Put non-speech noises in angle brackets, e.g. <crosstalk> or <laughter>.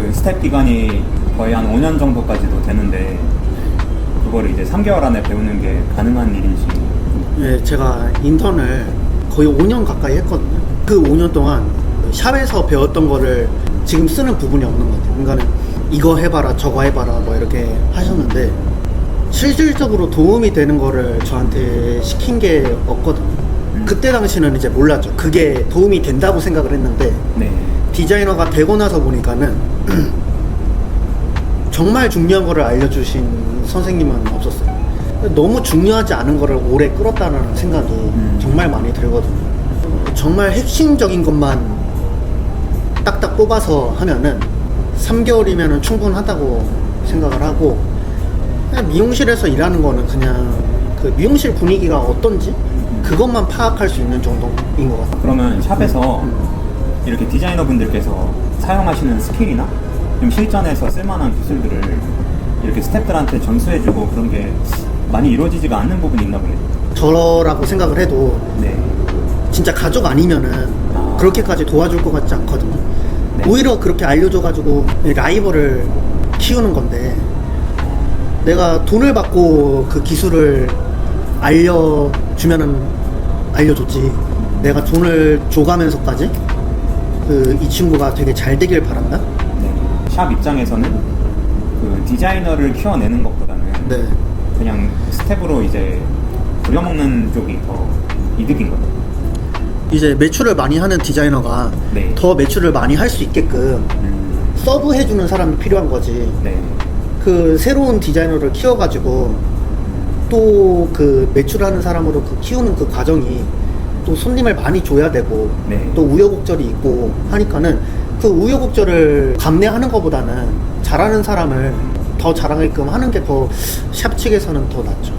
그 스텝 기간이 거의 한 5년 정도까지도 되는데 그거를 이제 3개월 안에 배우는 게 가능한 일인지 예, 제가 인턴을 거의 5년 가까이 했거든요. 그 5년 동안 샵에서 배웠던 거를 지금 쓰는 부분이 없는 것 같아요. 그러니까는 이거 해봐라, 저거 해봐라, 뭐 이렇게 하셨는데 실질적으로 도움이 되는 거를 저한테 시킨 게 없거든요. 그때 당시는 이제 몰랐죠. 그게 도움이 된다고 생각을 했는데 네. 디자이너가 되고 나서 보니까는 <clears throat> 정말 중요한 거를 알려주신 선생님은 없었어요. 너무 중요하지 않은 거를 오래 끌었다는 생각이 정말 많이 들거든요. 정말 핵심적인 것만 딱딱 뽑아서 하면은 3개월이면 충분하다고 생각을 하고 그냥 미용실에서 일하는 거는 그냥 그 미용실 분위기가 어떤지 그것만 파악할 수 있는 정도인 것 같아요. 그러면 샵에서 이렇게 디자이너 분들께서 사용하시는 스킬이나 좀 실전에서 쓸만한 기술들을 이렇게 스태프들한테 전수해주고 그런 게 많이 이루어지지가 않는 부분이 있나 보네요. 저라고 생각을 해도 네. 진짜 가족 아니면은 아. 그렇게까지 도와줄 것 같지 않거든요. 네. 오히려 그렇게 알려줘가지고 라이벌을 키우는 건데 내가 돈을 받고 그 기술을 알려주면은 알려줬지. 내가 돈을 줘가면서까지 그 이 친구가 되게 잘 되길 바란다. 네. 샵 입장에서는 그 디자이너를 키워내는 것보다는 네. 그냥 스텝으로 이제 부려먹는 쪽이 더 이득인 거죠. 이제 매출을 많이 하는 디자이너가 네. 더 매출을 많이 할 수 있게끔 음, 서브 해주는 사람이 필요한 거지. 네. 그 새로운 디자이너를 키워가지고 또 그 매출하는 사람으로 그 키우는 그 과정이 또 손님을 많이 줘야 되고 네. 또 우여곡절이 있고 하니까는 그 우여곡절을 감내하는 것보다는 잘하는 사람을 더 잘하게끔 하는 게 더 샵 측에서는 더 낫죠.